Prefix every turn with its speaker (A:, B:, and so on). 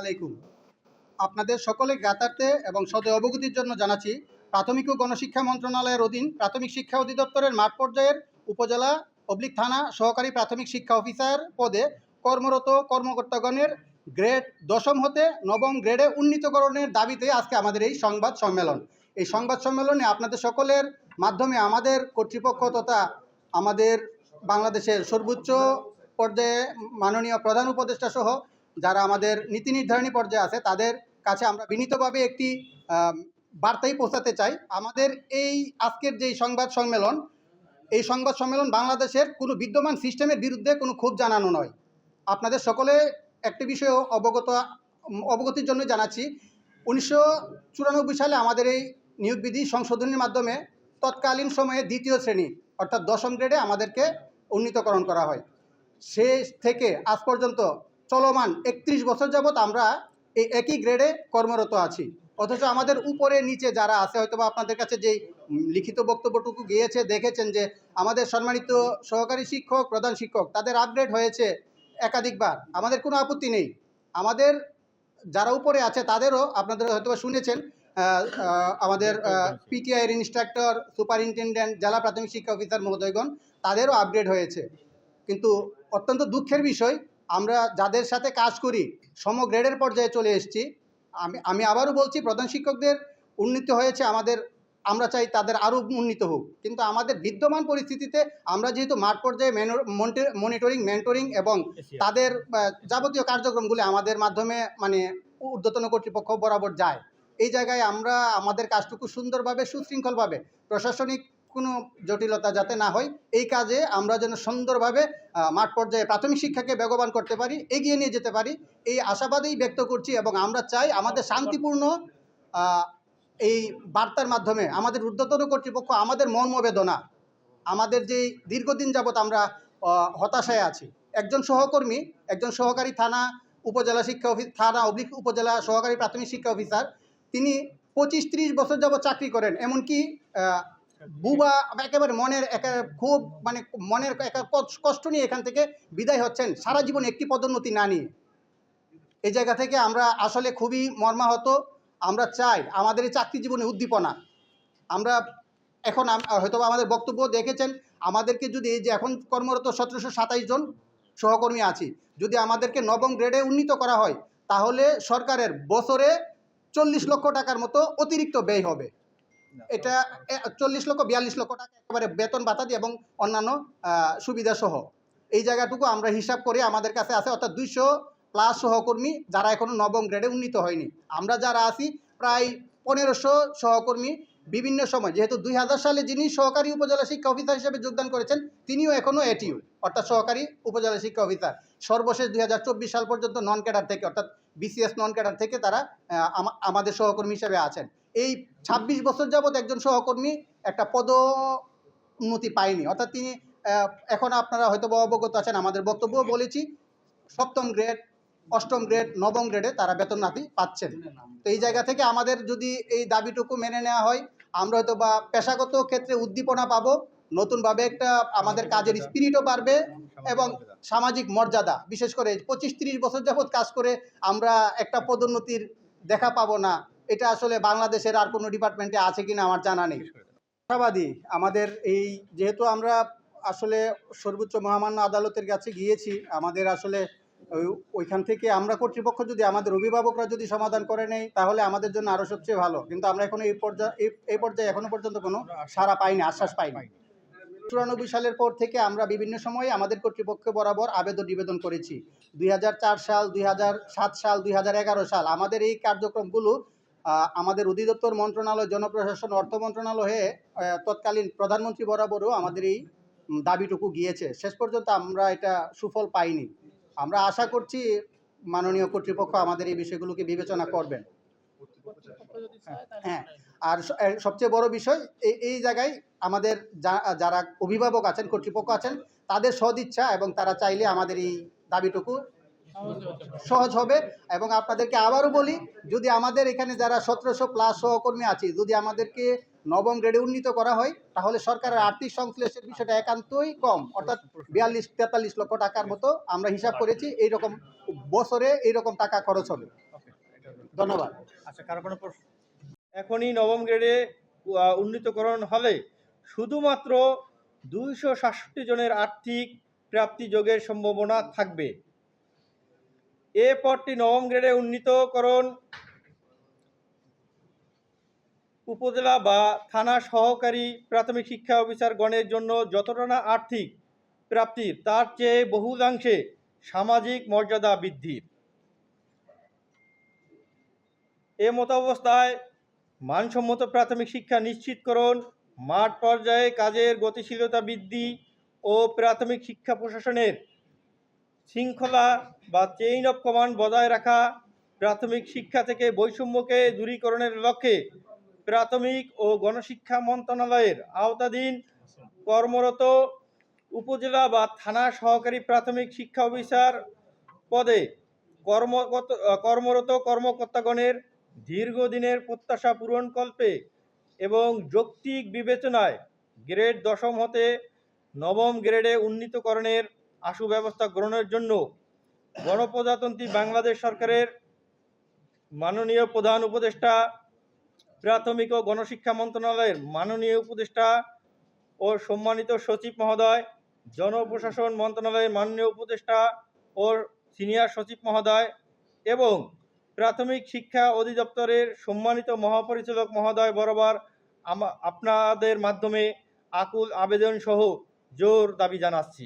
A: আলাইকুম। আপনাদের সকলে জ্ঞাতার্থে এবং সদয় অবগতির জন্য জানাচ্ছি, প্রাথমিক ও গণশিক্ষা মন্ত্রণালয়ের অধীন প্রাথমিক শিক্ষা অধিদপ্তরের মাঠ পর্যায়ের উপজেলা অবলিক থানা সহকারী প্রাথমিক শিক্ষা অফিসার পদে কর্মরত কর্মকর্তাগণের গ্রেড দশম হতে নবম গ্রেডে উন্নীতকরণের দাবিতে আজকে আমাদের এই সংবাদ সম্মেলন। এই সংবাদ সম্মেলনে আপনাদের সকলের মাধ্যমে আমাদের কর্তৃপক্ষ তথা আমাদের বাংলাদেশের সর্বোচ্চ পর্যায়ে মাননীয় প্রধান উপদেষ্টা সহ যারা আমাদের নীতি নির্ধারণী পর্যায়ে আছে, তাদের কাছে আমরা বিনীতভাবে একটি বার্তাই পৌঁছাতে চাই। আমাদের এই আজকের যেই সংবাদ সম্মেলন, এই সংবাদ সম্মেলন বাংলাদেশের কোনো বিদ্যমান সিস্টেমের বিরুদ্ধে কোনো ক্ষোভ জানানো নয়। আপনাদের সকলে একটি বিষয় অবগত, অবগতির জন্য জানাচ্ছি। উনিশশো চুরানব্বই সালে আমাদের এই নিয়োগ বিধি সংশোধনীর মাধ্যমে তৎকালীন সময়ে দ্বিতীয় শ্রেণি, অর্থাৎ দশম গ্রেডে আমাদেরকে উন্নীতকরণ করা হয়। সে থেকে আজ পর্যন্ত চলমান একত্রিশ বছর যাবৎ আমরা এই একই গ্রেডে কর্মরত আছি। অথচ আমাদের উপরে নিচে যারা আছে হয়তো আপনাদের কাছে যেই লিখিত বক্তব্যটুকু গিয়েছে, দেখেছেন যে আমাদের সম্মানিত সহকারী শিক্ষক, প্রধান শিক্ষক, তাদের আপগ্রেড হয়েছে একাধিকবার। আমাদের কোনো আপত্তি নেই। আমাদের যারা উপরে আছে, তাদেরও আপনাদের হয়তো শুনেছেন আমাদের পিটিআইয়ের ইনস্ট্রাক্টর সুপারিনটেন্ডেন্ট জেলা প্রাথমিক শিক্ষা অফিসার মহোদয়গণ, তাদেরও আপগ্রেড হয়েছে। কিন্তু অত্যন্ত দুঃখের বিষয় আমরা যাদের সাথে কাজ করি সম গ্রেডের পর্যায়ে চলে এসেছি। আমি আমি আবারও বলছি প্রধান শিক্ষকদের উন্নীত হয়েছে আমাদের আমরা চাই তাদের আরও উন্নীত হোক। কিন্তু আমাদের বিদ্যমান পরিস্থিতিতে আমরা যেহেতু মাঠ পর্যায়ে মনিটরিং মেন্টরিং এবং তাদের যাবতীয় কার্যক্রমগুলি আমাদের মাধ্যমে মানে ঊর্ধ্বতন কর্তৃপক্ষ বরাবর যায়। এই জায়গায় আমরা আমাদের কাজটুকু সুন্দরভাবে সুশৃঙ্খলভাবে প্রশাসনিক কোনো জটিলতা যাতে না হয় এই কাজে আমরা যেন সুন্দরভাবে মাঠ পর্যায়ে প্রাথমিক শিক্ষাকে বেগবান করতে পারি এগিয়ে নিয়ে যেতে পারি এই আশাবাদেই ব্যক্ত করছি এবং আমরা চাই আমাদের শান্তিপূর্ণ এই বার্তার মাধ্যমে আমাদের ঊর্ধ্বতন কর্তৃপক্ষ আমাদের মর্মবেদনা আমাদের যে দীর্ঘদিন যাবৎ আমরা হতাশায় আছি। একজন সহকর্মী একজন সহকারী থানা উপজেলা শিক্ষা অফিস থানা অবলিক উপজেলা সহকারী প্রাথমিক শিক্ষা অফিসার তিনি পঁচিশ ত্রিশ বছর যাবৎ চাকরি করেন এমনকি বুবা একেবারে মনের একা খুব মানে মনের একা কষ্ট- নিয়ে এখান থেকে বিদায় হচ্ছেন। সারা জীবন একটি পদোন্নতি না নিয়ে। এই জায়গা থেকে আমরা আসলে খুবই মর্মাহত। আমরা চাই আমাদের এই চাকরি জীবনে উদ্দীপনা। আমরা এখন হয়তো আমাদের বক্তব্য দেখেছেন। আমাদেরকে যদি এই যে এখন কর্মরত সতেরোশো সাতাইশ জন সহকর্মী আছি, যদি আমাদেরকে নবম গ্রেডে উন্নীত করা হয়, তাহলে সরকারের বছরে চল্লিশ লক্ষ টাকার মতো অতিরিক্ত ব্যয় হবে। এটা চল্লিশ লক্ষ, বিয়াল্লিশ লক্ষ টাকা একেবারে বেতন ভাতা দিয়ে এবং অন্যান্য সুবিধা সহ। এই জায়গাটুকু আমরা হিসাব করে, আমাদের কাছে আছে অর্থাৎ দুইশো প্লাস সহকর্মী যারা এখনও নবম গ্রেডে উন্নীত হয়নি। আমরা যারা আছি, প্রায় পনেরোশো সহকর্মী বিভিন্ন সময়। যেহেতু দুই হাজার সালে যিনি সহকারী উপজেলা শিক্ষা অফিসার হিসেবে যোগদান করেছেন, তিনিও এখনও এটিউ অর্থাৎ সহকারী উপজেলা শিক্ষা অফিসার। সর্বশেষ দুই হাজার চব্বিশ সাল পর্যন্ত নন ক্যাডার থেকে, অর্থাৎ বিসিএস নন ক্যাডার থেকে তারা আমাদের সহকর্মী হিসেবে আছেন। এই ২৬ বছর যাবৎ একজন সহকর্মী একটা পদ উন্নতি পায়নি। অর্থাৎ তিনি এখন আপনারা হয়তো অবগত আছেন, আমাদের বক্তব্য বলেছি, সপ্তম গ্রেড, অষ্টম গ্রেড, নবম গ্রেডে তারা বেতন নাতি পাচ্ছেন। তো এই জায়গা থেকে আমাদের যদি এই দাবিটুকু মেনে নেওয়া হয়, আমরা হয়তো বা পেশাগত ক্ষেত্রে উদ্দীপনা পাবো নতুনভাবে একটা আমাদের কাজের স্পিরিটও বাড়বে এবং সামাজিক মর্যাদা। বিশেষ করে পঁচিশ তিরিশ বছর যাবৎ কাজ করে আমরা একটা পদোন্নতির দেখা পাবো না। এটা আসলে বাংলাদেশের আর কোনো ডিপার্টমেন্টে আছে কিনা আমার জানা নেই। আশাবাদী আমাদের এই যেহেতু আমরা আসলে সর্বোচ্চ মহামান্য আদালতের কাছে গিয়েছি আমাদের আসলে ওই- ওইখান থেকে আমরা কর্তৃপক্ষ যদি আমাদের অভিভাবকরা যদি সমাধান করে নেয় তাহলে আমাদের জন্য আরও সবচেয়ে ভালো। কিন্তু আমরা এখনও এই পর্যায়ে এই পর্যায়ে এখনও পর্যন্ত কোনো সাড়া পাইনি আশ্বাস পাইনি। চুরানব্বই সালের পর থেকে আমরা বিভিন্ন সময়ে আমাদের কর্তৃপক্ষ বরাবর আবেদন নিবেদন করেছি। দুই হাজার চার সাল দুই হাজার সাত সাল দুই হাজার এগারো সাল। আমাদের এই কার্যক্রমগুলো আমাদের অধিদপ্তর মন্ত্রণালয় জনপ্রশাসন অর্থ মন্ত্রণালয় হয়ে তৎকালীন প্রধানমন্ত্রী বরাবরও আমাদের এই দাবিটুকু গিয়েছে। শেষ পর্যন্ত আমরা এটা সুফল পাইনি। আমরা আশা করছি মাননীয় কর্তৃপক্ষ আমাদের এই বিষয়গুলোকে বিবেচনা করবেন। হ্যাঁ। আর সবচেয়ে বড় বিষয় এই এই জায়গায় আমাদের যা- যারা অভিভাবক আছেন কর্তৃপক্ষ আছেন তাদের সদিচ্ছা এবং তারা চাইলে আমাদের এই দাবিটুকু সহজ হবে। এবং আপনাদেরকে আবারও বলি যদি আমাদের এখানে যারা সতেরোশো প্লাস সহকর্মী আছে যদি আমাদেরকে নবম গ্রেডে উন্নীত করা হয় তাহলে সরকারের আর্থিক সংশ্লেষের বিষয়টা একান্তই কম। অর্থাৎ বিয়াল্লিশ তেতাল্লিশ লক্ষ টাকার মতো আমরা হিসাব করেছি এইরকম বছরে এইরকম টাকা খরচ হবে। ধন্যবাদ।
B: আচ্ছা কারও কোনো প্রশ্ন? এখনই নবম গ্রেডে উন্নীতকরণ হলে শুধুমাত্র দুইশো সাতষট্টি জনের আর্থিক প্রাপ্তি যোগের সম্ভাবনা থাকবে। এ পদটি নবম গ্রেডে উন্নীতকরণ উপজেলা বা থানা সহকারী প্রাথমিক শিক্ষা অফিসার গণের জন্য যতটা না আর্থিক প্রাপ্তির তার চেয়ে বহুলাংশে সামাজিক মর্যাদা বৃদ্ধির। এ মতাবস্থায় মানসম্মত প্রাথমিক শিক্ষা নিশ্চিতকরণ, মাঠ পর্যায়ে কাজের গতিশীলতা বৃদ্ধি ও প্রাথমিক শিক্ষা প্রশাসনের শৃঙ্খলা বা চেইন অফ কমান্ড বজায় রাখা প্রাথমিক শিক্ষা থেকে বৈষম্যকে দূরীকরণের লক্ষ্যে প্রাথমিক ও গণশিক্ষা মন্ত্রণালয়ের আওতাধীন কর্মরত উপজেলা বা থানা সহকারী প্রাথমিক শিক্ষা অফিসার পদে কর্মগত, কর্মরত কর্মকর্তাগণের দীর্ঘদিনের প্রত্যাশা পূরণকল্পে এবং যৌক্তিক বিবেচনায় গ্রেড দশম হতে নবম গ্রেডে উন্নীতকরণের আশু ব্যবস্থা গ্রহণের জন্য গণপ্রজাতন্ত্রী বাংলাদেশ সরকারের মাননীয় প্রধান উপদেষ্টা, প্রাথমিক ও গণশিক্ষা মন্ত্রণালয়ের মাননীয় উপদেষ্টা ও সম্মানিত সচিব মহোদয়, জনপ্রশাসন মন্ত্রণালয়ের মাননীয় উপদেষ্টা ও সিনিয়র সচিব মহোদয় এবং প্রাথমিক শিক্ষা অধিদপ্তরের সম্মানিত মহাপরিচালক মহোদয় বরাবর আপনাদের মাধ্যমে আকুল আবেদন সহ জোর দাবি জানাচ্ছি।